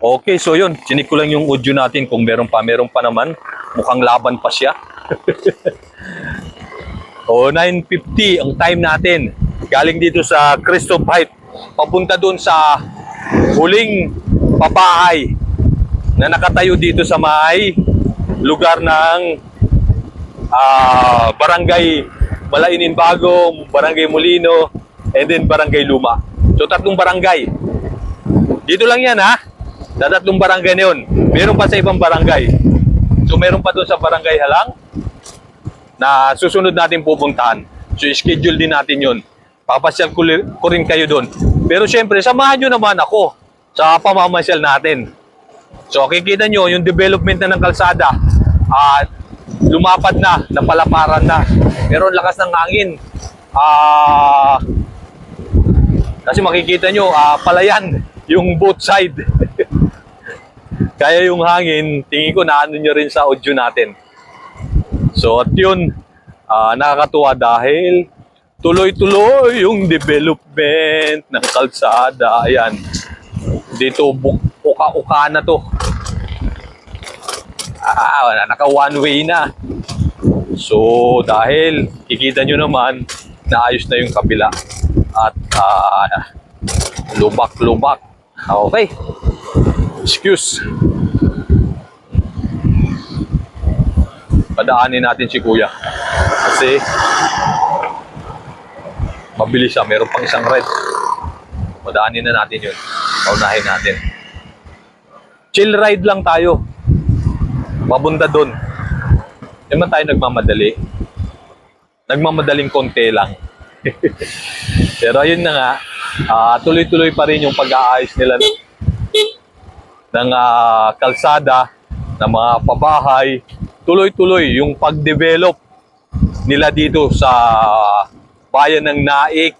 Okay, so yun. Chinik ko lang yung audio natin kung meron pa. Meron pa naman. Mukhang laban pa siya. o, 9.50 ang time natin. Galing dito sa Cristo Height. Papunta doon sa huling pabahay na nakatayo dito sa may lugar ng ah, Barangay Malainin Bago, Barangay Molino, and then Barangay Luma. So tatlong barangay. Dito lang yan ha. Sa tatlong barangay na yun. Meron pa sa ibang barangay. So meron pa doon sa barangay Halang na susunod natin pupuntahan. So schedule din natin yun. Papasyal ko, ko rin kayo doon. Pero syempre, samahan nyo naman ako sa pamamasyal natin. So kikita nyo yung development na ng kalsada. at lumapad na, napalaparan na. Pero lakas ng hangin. Ah... kasi makikita nyo, ah, palayan yung both side. Kaya yung hangin, tingin ko naano nyo rin sa audio natin. So at yun, ah, nakakatuwa dahil tuloy-tuloy yung development ng kalsada. Ayan. Dito, uka-uka na to. Ah, naka one way na. So, dahil kikita nyo naman, naayos na yung kabila. At ah, lubak-lubak. Okay. Excuse. Padaanin natin si Kuya. Kasi mabilis siya. Meron pang isang red. Padaanin na natin yun. Paunahin natin. Chill ride lang tayo. Papunta doon. Hindi man tayo nagmamadali. Nagmamadaling konti lang. Pero ayun na nga, ah, tuloy-tuloy pa rin yung pag-aayos nila ng, ng ah, kalsada, ng mga pabahay. Tuloy-tuloy yung pag-develop nila dito sa bayan ng Naik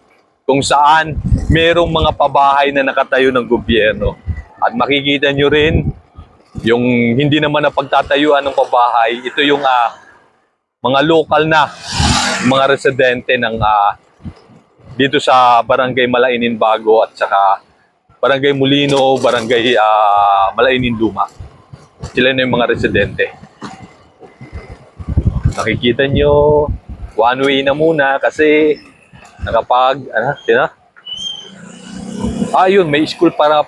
kung saan merong mga pabahay na nakatayo ng gobyerno. At makikita nyo rin yung hindi naman na pagtatayuan ng pabahay, ito yung ah, mga local na mga residente ng ah, dito sa Barangay Malainin Bago at saka Barangay Molino, Barangay ah, Malainin Luma. Sila na yung mga residente. Nakikita nyo, one way na muna kasi nakapag, ano, sino? Ah, yun, may school para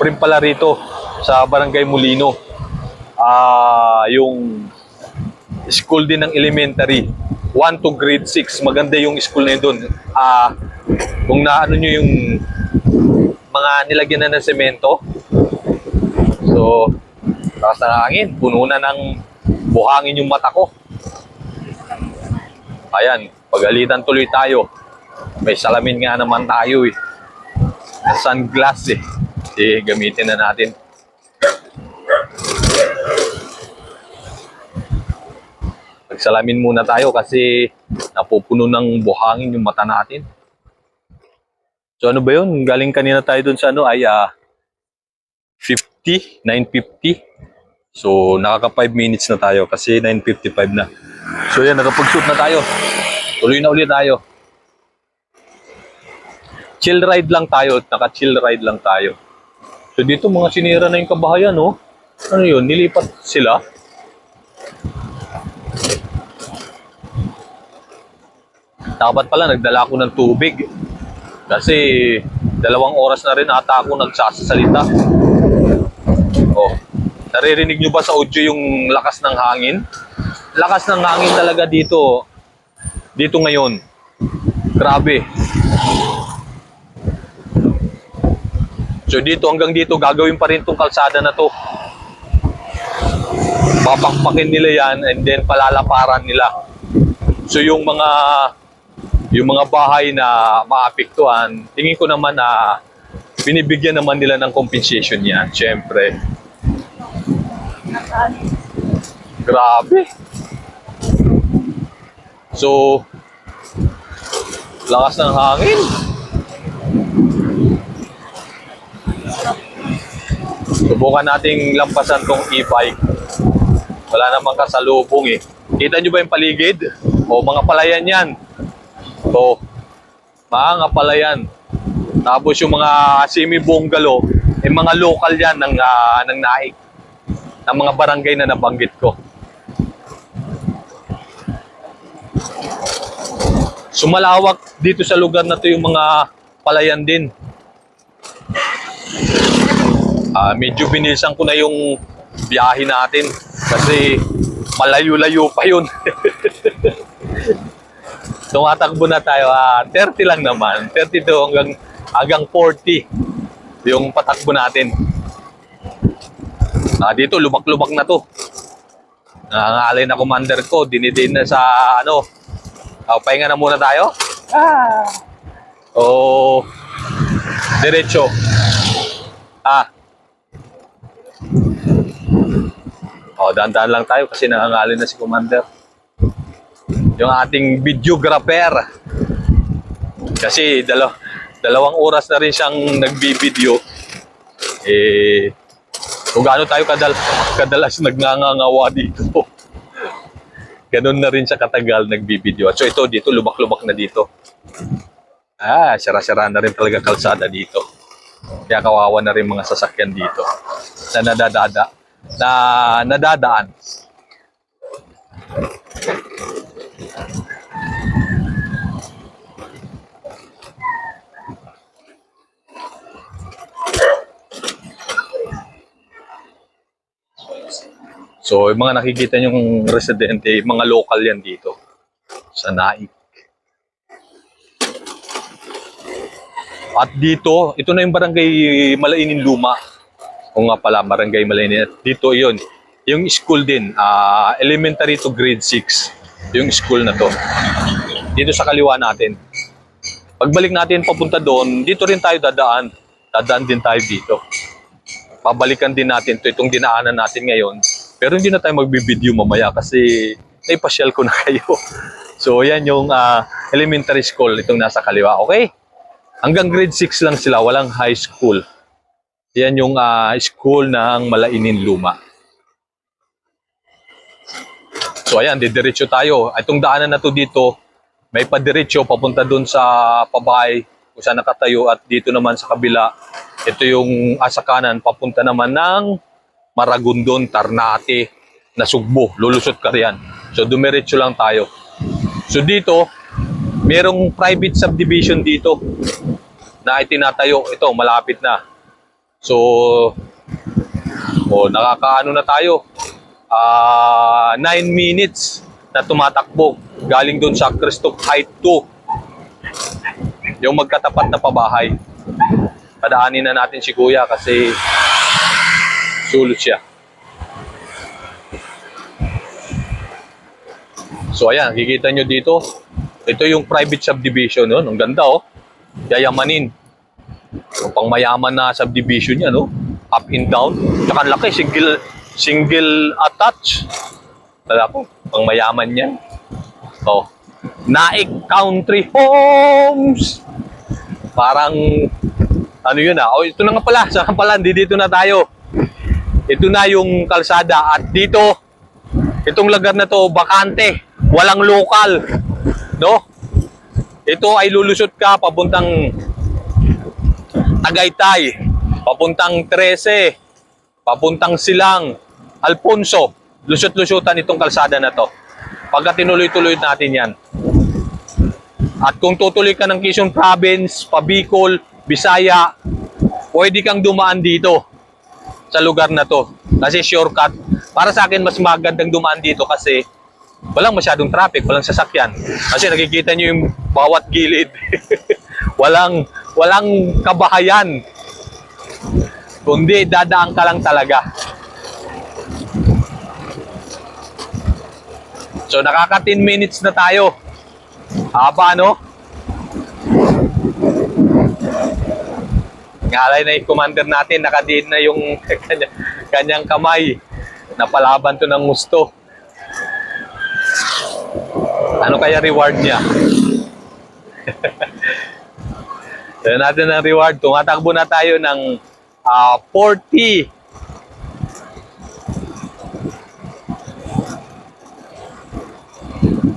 rin pala rito sa Barangay Molino. Ah, yung school din ng elementary. 1 to grade 6. Maganda yung school na yun doon. Ah, kung naano nyo yung mga nilagyan na ng semento. So, lakas ng hangin. Puno na ng buhangin yung mata ko. Ayan, pagalitan tuloy tayo. May salamin nga naman tayo eh. Na sunglass eh. Di gamitin na natin. Magsalamin muna tayo kasi napupuno ng buhangin yung mata natin. So ano ba yun? Galing kanina tayo dun sa ano ay ah, 50, 950. So nakaka 5 minutes na tayo kasi 9.55 na. So yan, nakapag-shoot na tayo. Tuloy na ulit tayo. Chill ride lang tayo naka-chill ride lang tayo. So dito mga sinira na yung kabahayan, no? Ano yun? Nilipat sila? Dapat pala nagdala ako ng tubig. Kasi dalawang oras na rin ata ako nagsasalita. Oh, naririnig nyo ba sa audio yung lakas ng hangin? Lakas ng hangin talaga dito. Dito ngayon. Grabe. So dito hanggang dito gagawin pa rin tong kalsada na to. Papakpakin nila yan and then palalaparan nila. So yung mga yung mga bahay na maapektuhan, tingin ko naman na binibigyan naman nila ng compensation yan, syempre. Grabe. So, lakas ng hangin. Subukan nating lampasan tong e-bike. Wala namang kasalubong eh. Kita nyo ba yung paligid? O mga palayan yan. To, mga palayan. Tapos yung mga semi-bungalow, Eh, mga local yan ng, ah, ng naik. Ng mga barangay na nabanggit ko. Sumalawak dito sa lugar na to yung mga palayan din. Ah, medyo binisan ko na yung biyahe natin kasi malayo-layo pa yun. Tumatakbo na tayo. Ah, 30 lang naman. 32 hanggang, hanggang 40 yung patakbo natin. Ah, dito, lubak-lubak na to. Nangangalay na commander ko. Dinidin na sa ano. Ah, pahinga na muna tayo. Ah. O, diretso. Ah. O, dahan-dahan lang tayo kasi nangangalay na si commander. Yung ating videographer. Kasi dalaw dalawang oras na rin siyang nagbibideo. Eh, kung gaano tayo kadal kadalas nagngangangawa dito. Ganun na rin siya katagal nagbibideo. So ito, dito, lubak-lubak na dito. Ah, sira-sira na rin talaga kalsada dito. Kaya kawawa na rin mga sasakyan dito na nadadada na nadadaan. So, yung mga nakikita yung residente, mga local yan dito sa Naik. At dito, ito na yung barangay Malainin Luma. O nga pala, barangay Malainin. At dito yun, yung school din, ah, elementary to grade 6. Yung school na to. Dito sa kaliwa natin. Pagbalik natin papunta doon, dito rin tayo dadaan. Dadaan din tayo dito. Pabalikan din natin to itong dinaanan natin ngayon. Pero hindi na tayo magbibideo mamaya kasi naipasyal ko na kayo. So, yan yung ah, elementary school itong nasa kaliwa. Okay? Hanggang grade 6 lang sila, walang high school. Yan yung ah, school ng Malainin Luma. So ayan, didiretso tayo. Itong daanan na to dito, may padiretso papunta doon sa pabahay kung saan nakatayo at dito naman sa kabila, ito yung asa kanan papunta naman ng Maragondon, Tarnate, Nasugbo, lulusot ka riyan. So dumiretso lang tayo. So dito, merong private subdivision dito na itinatayo. Ito, malapit na. So, oh, nakakaano na tayo. Ah, 9 minutes na tumatakbo galing doon sa Christoph Height 2. Yung magkatapat na pabahay. Padaanin na natin si Kuya kasi sulot siya. So ayan, kikita nyo dito. Ito yung private subdivision, no? Ang ganda, oh. Yayamanin. Yung pangmayaman na subdivision niya, no? Up and down. Tsaka laki, single, single attach. Wala ko, pangmayaman yan. Oh. Naik Country Homes. Parang, ano yun ah. Oh, ito na nga pala. Saan pala? Hindi dito na tayo. Ito na yung kalsada. At dito, itong lugar na to, bakante. Walang lokal. No? Ito ay lulusot ka papuntang Tagaytay, papuntang 13, papuntang Silang, Alfonso. Lusot-lusutan itong kalsada na to. Pagka tinuloy-tuloy natin yan. At kung tutuloy ka ng Quezon Province, Pabicol, Bisaya, pwede kang dumaan dito sa lugar na to. Kasi shortcut. Para sa akin, mas magandang dumaan dito kasi walang masyadong traffic, walang sasakyan. Kasi nakikita nyo yung bawat gilid. walang walang kabahayan. Kundi dadaan ka lang talaga. So nakaka 10 minutes na tayo. Haba no? Ngalay na yung commander natin, nakadiin na yung kanya, kanyang kamay. Napalaban to ng gusto. Ano kaya reward niya? Yan natin ang reward. Tumatakbo na tayo ng ah, 40.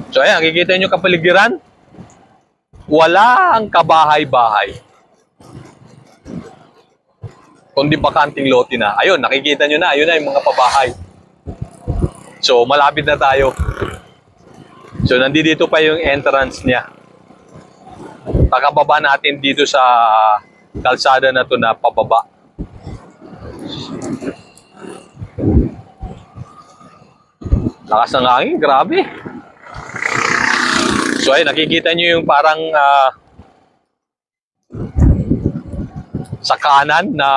So ayan, kikita nyo kapaligiran. Wala ang kabahay-bahay. kundi bakanting lote na. Ayun, nakikita nyo na. Ayun na yung mga pabahay. So, malapit na tayo. So, nandito pa yung entrance niya. Kakababa natin dito sa kalsada na to na pababa. Lakas ng hangin, grabe. So ay nakikita nyo yung parang ah, sa kanan na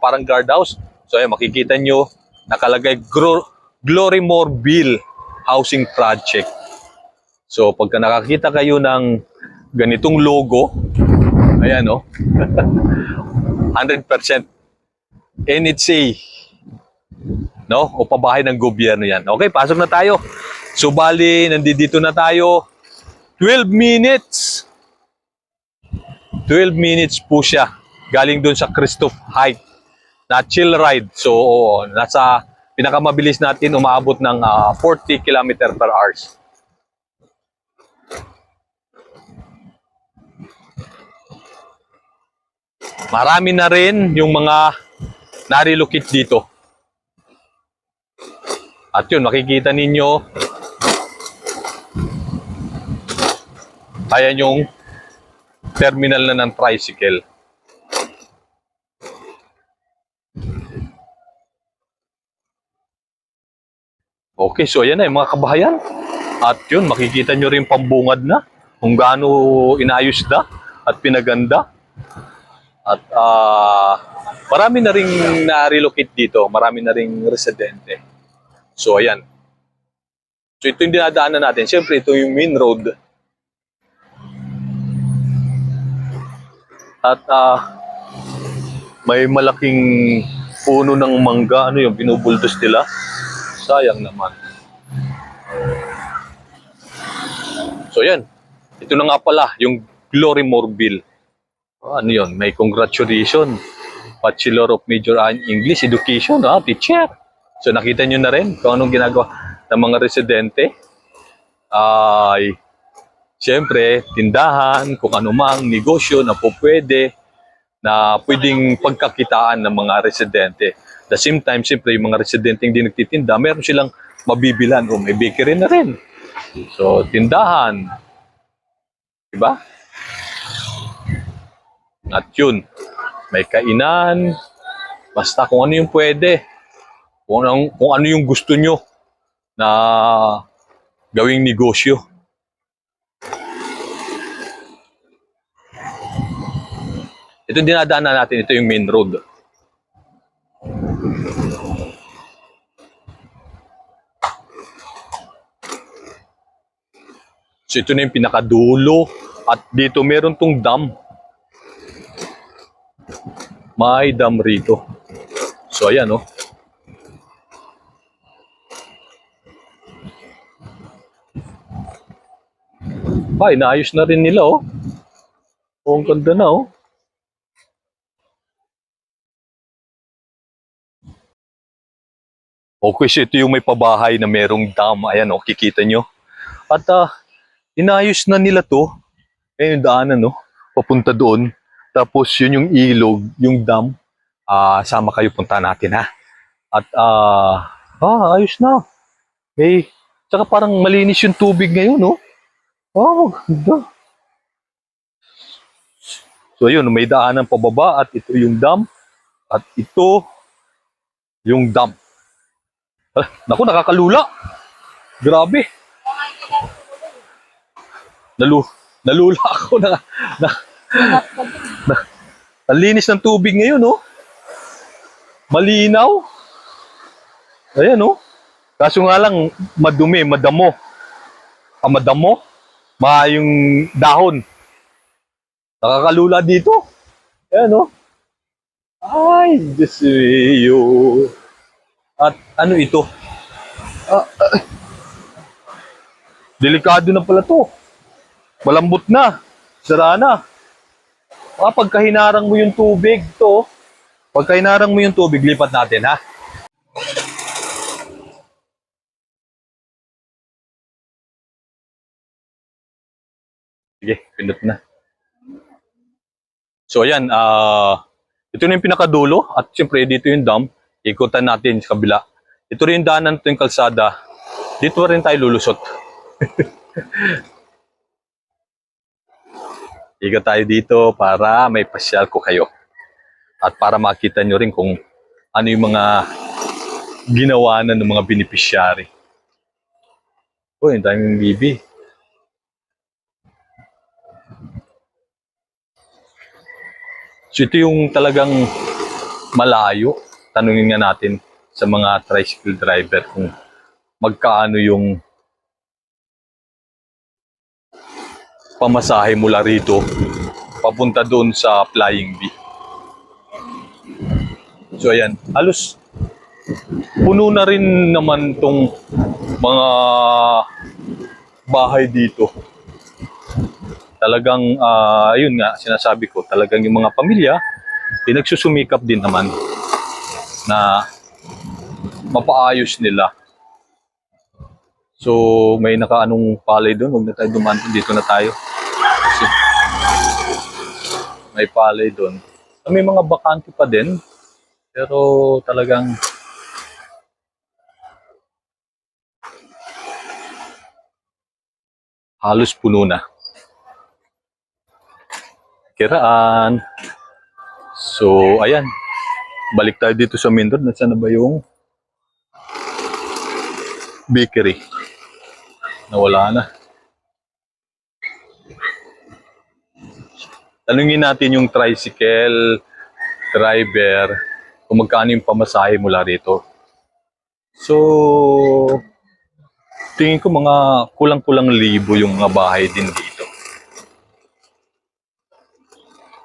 parang guardhouse. So ay makikita nyo nakalagay Gro- Glory Moreville Housing Project. So pagka nakakita kayo ng ganitong logo, ayan oh, 100% NHA no? O pabahay ng gobyerno yan. Okay, pasok na tayo. So, bali, nandito na tayo. 12 minutes. 12 minutes po siya. Galing doon sa Christoph Hike na chill ride. So, oo, nasa pinakamabilis natin, umaabot ng ah, 40 km per hours. Marami na rin yung mga narilocate dito. At yun, makikita ninyo, ayan yung terminal na ng tricycle. Okay, so ayan na yung mga kabahayan. At yun, makikita nyo rin pambungad na kung gaano inayos na at pinaganda. At ah, marami na rin na-relocate dito, marami na ring residente. So, ayan. So, ito yung dinadaanan natin. Siyempre, ito yung main road. At ah, may malaking puno ng mangga. Ano yung binubuldos nila? Sayang naman. So, yan. Ito na nga pala, yung Glory Morville. Ah, ano yun? May congratulation. Bachelor of Major in English Education, ah, teacher. So nakita nyo na rin kung anong ginagawa ng mga residente. Ay, siyempre, tindahan, kung ano mang negosyo na po pwede, na pwedeng pagkakitaan ng mga residente. The same time, siyempre, yung mga residente hindi nagtitinda, meron silang mabibilan o may bakery na rin. So, tindahan. Diba? At yun, may kainan, basta kung ano yung pwede kung ano, kung ano yung gusto nyo na gawing negosyo. Ito dinadaanan natin, ito yung main road. So ito na yung pinakadulo at dito meron tong dam. May dam rito. So ayan oh. Ay, naayos na rin nila, oh. Oh, ang ganda na, oh. Okay, so ito yung may pabahay na merong dam. Ayan, oh, kikita nyo. At, ah, inayos na nila to. Ayan yung daanan, no? Papunta doon. Tapos, yun yung ilog, yung dam. Ah, sama kayo punta natin, ha? At, ah, ah, ayos na. Eh, tsaka parang malinis yung tubig ngayon, no? Oh, ganda. So ayun, may daanan pababa at ito yung dam. At ito yung dam. Ah, naku, nakakalula. Grabe. Nalu nalula ako na, na, na ang linis ng tubig ngayon, no? Malinaw. Ayan, no? Kaso nga lang, madumi, madamo. Ah, madamo? Ma yung dahon. Nakakalula dito. Ayan, no? Ay, Diyos mio. At ano ito? Ah, ah. delikado na pala to. Malambot na. Sira na. Ah, pagka hinarang mo yung tubig to, pagka hinarang mo yung tubig, lipat natin, ha? Sige, pindot na. So ayan, ah Ito na yung pinakadulo at siyempre dito yung dam. Ikutan natin sa kabila. Ito rin yung daanan, ito yung kalsada. Dito rin tayo lulusot. Iga tayo dito para may pasyal ko kayo. At para makita nyo rin kung ano yung mga ginawa na ng mga beneficiary. Uy, ang daming bibi. So ito yung talagang malayo. Tanungin nga natin sa mga tricycle driver kung magkaano yung pamasahe mula rito papunta doon sa Flying V. So ayan, halos puno na rin naman tong mga bahay dito. Talagang, ah, ayun nga, sinasabi ko, talagang yung mga pamilya, eh, nagsusumikap din naman na mapaayos nila. So, may nakaanong palay doon. Huwag na tayo dumaan. Dito na tayo. Kasi may palay doon. May mga bakante pa din. Pero talagang halos puno na. Kiraan. So, ayan. Balik tayo dito sa main road. Nasaan na ba yung bakery? Nawala na. Tanungin natin yung tricycle driver kung magkano yung pamasahe mula rito. So, tingin ko mga kulang-kulang libo yung mga bahay din dito.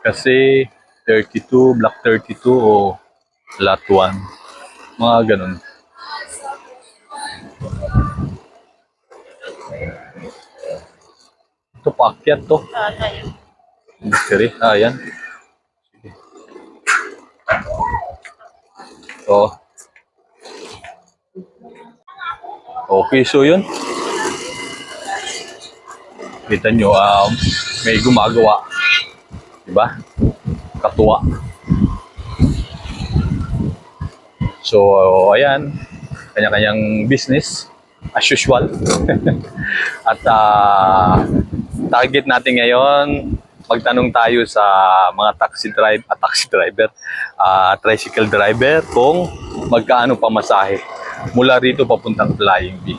Kasi 32, block 32 o lot 1. Mga ganun. Ito paakyat to. Bakery. Ah, yan. Sige. Okay, so yun. Kita nyo, um, may gumagawa. Diba? Katuwa. So, ayan. Kanya-kanyang business. As usual. At ah, target natin ngayon, magtanong tayo sa mga taxi driver, ah, taxi driver, ah, tricycle driver kung magkaano pamasahe mula rito papuntang Flying V.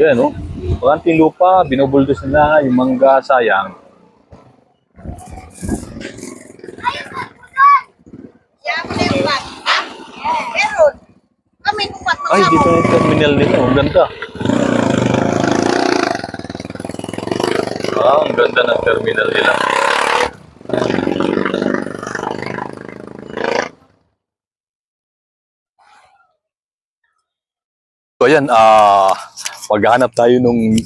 Yan, no? Paganting lupa, binubuldos na yung mangga, sayang. Yan mo na yung bag. Meron. Kami nung bag Ay, dito yung terminal nila. Ang ganda. Ah, ang ganda ng terminal nila. So ayan, ah, maghanap tayo nung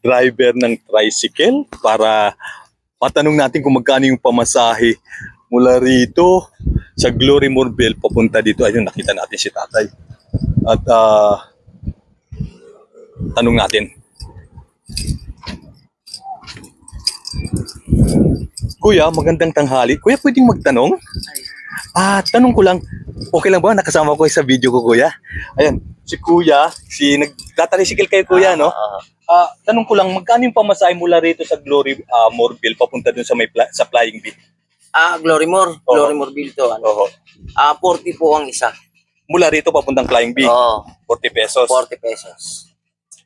driver ng tricycle para matanong natin kung magkano yung pamasahe mula rito sa Glory Morbel papunta dito. Ayun, nakita natin si tatay. At ah, tanong natin. Kuya, magandang tanghali. Kuya, pwedeng magtanong? Ah, tanong ko lang, okay lang ba nakasama ko sa video ko, kuya? Ayan, si kuya, si nagtatricycle kayo, kuya, no? Ah, tanong ko lang, magkano yung pamasahe mula rito sa Glory ah, Moorville papunta dun sa may pla- sa Flying Bee? Ah, Glorymore. Glorymore bill to. Ano? Oo. Ah, 40 po ang isa. Mula rito papuntang Flying Bee, Oo, 40 pesos. 40 pesos.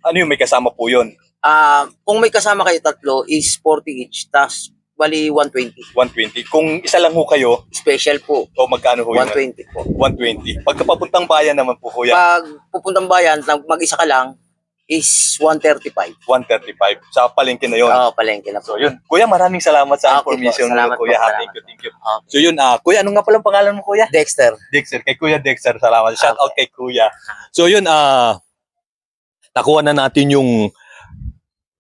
Ano yung may kasama po yun? Ah, kung may kasama kayo tatlo is 40 each. Tas bali 120. 120. Kung isa lang ho kayo, Special po. o magkano ho yun? 120 po. 120. Pagka papuntang bayan naman po, kuya, Pag pupuntang bayan, nag- mag-isa ka lang is 135. 135. Sa palengke na yun. Oo, palengke na So yun, kuya maraming salamat sa Ah, Okay po, information mo salamat kuya. po, ha. salamat. Thank you, thank you. Ah. So yun, ah, kuya, ano nga palang pangalan mo kuya? Dexter. Dexter, kay kuya Dexter, salamat. Shout Okay. out kay kuya. So yun, ah, nakuha na natin yung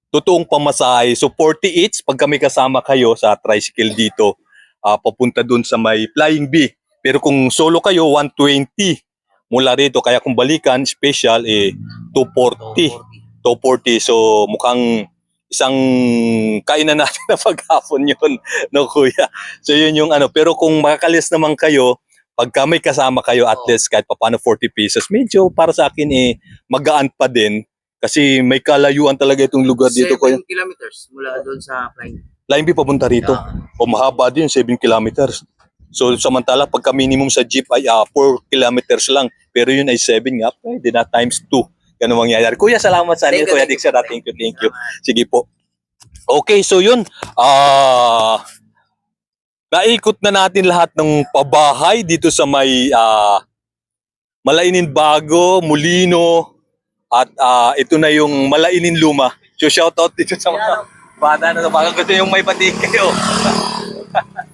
totoong pamasahe. So 40 each pag kami kasama kayo sa tricycle dito, ah, papunta dun sa may Flying B. Pero kung solo kayo, 120 mula rito. Kaya kung balikan, special, eh, 240. 240. So mukhang isang kainan natin na paghapon yun, no kuya? So yun yung ano, pero kung makakalis naman kayo, pagka may kasama kayo at Oo. least kahit paano 40 pesos, medyo para sa akin eh, magaan pa din. Kasi may kalayuan talaga itong lugar dito. Kuya. 7 kilometers mula doon sa Klein. Line B papunta rito. Yeah. O mahaba din, 7 kilometers. So samantala, pagka minimum sa jeep ay 4 kilometers lang. Pero yun ay 7 nga, pwede na times 2. Ganun mangyayari. Kuya, salamat sa inyo. Kuya. Dixon. Thank you, thank you. Sige po. Okay, so yun. Ah... naikot na natin lahat ng pabahay dito sa may ah, Malainin Bago, Molino, at ah, ito na yung Malainin Luma. So shoutout dito sa mga bata na baka gusto yung may batiin kayo.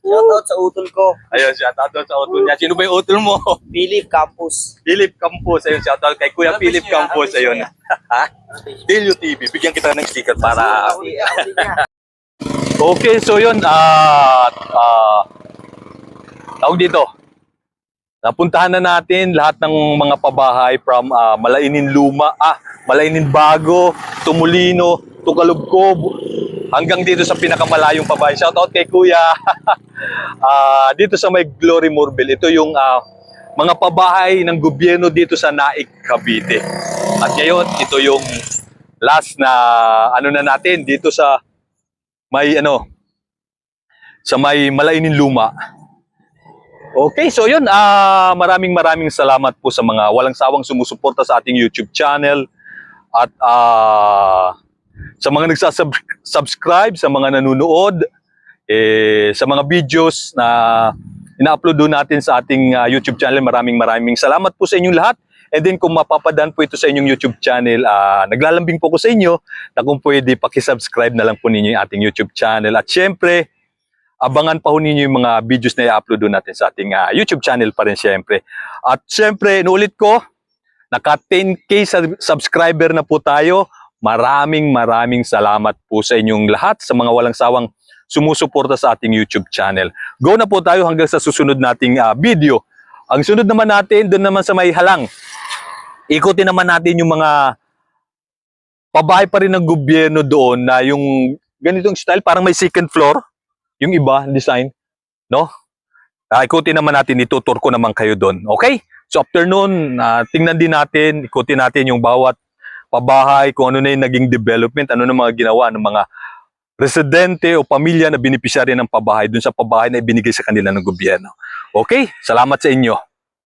Shoutout sa utol ko, Ayun, shoutout doon sa utol niya. Sino ba yung utol mo? Philip Campus. Philip Campos. Ayun, shoutout kay Kuya Philip Campos. Ayun. Ha? Delio TV. Bigyan kita ng sticker para... Okay, so yun. At... ah tawag dito. Napuntahan na natin lahat ng mga pabahay from ah, Malainin Luma, ah, Malainin Bago, Tumulino, Tugalubkob, hanggang dito sa pinakamalayong pabahay. Shoutout kay Kuya. Ah, dito sa may Glory Morbel, ito yung ah, mga pabahay ng gobyerno dito sa Naik, Cavite. At ngayon, ito yung last na ano na natin dito sa may ano sa may Malainin Luma. Okay, so yun, ah maraming maraming salamat po sa mga walang sawang sumusuporta sa ating YouTube channel at ah sa mga nagsasubscribe, sa mga nanonood, eh, sa mga videos na ina-upload doon natin sa ating ah, YouTube channel. Maraming maraming salamat po sa inyong lahat. And then kung mapapadaan po ito sa inyong YouTube channel, ah, naglalambing po ko sa inyo na kung pwede pakisubscribe na lang po ninyo yung ating YouTube channel. At syempre, abangan pa ho ninyo yung mga videos na i-upload doon natin sa ating ah, YouTube channel pa rin syempre. At syempre, inuulit ko, naka 10k sub- subscriber na po tayo. Maraming maraming salamat po sa inyong lahat, sa mga walang sawang sumusuporta sa ating YouTube channel. Go na po tayo hanggang sa susunod nating ah, video. Ang sunod naman natin, doon naman sa may halang. Ikutin naman natin yung mga pabahay pa rin ng gobyerno doon na yung ganitong style, parang may second floor, yung iba, design, no? Ah, ikutin naman natin, itutur ko naman kayo doon. Okay? So after noon, ah, tingnan din natin, ikutin natin yung bawat pabahay, kung ano na yung naging development, ano na mga ginawa ng mga residente o pamilya na beneficiary ng pabahay dun sa pabahay na ibinigay sa kanila ng gobyerno. Okay? Salamat sa inyo.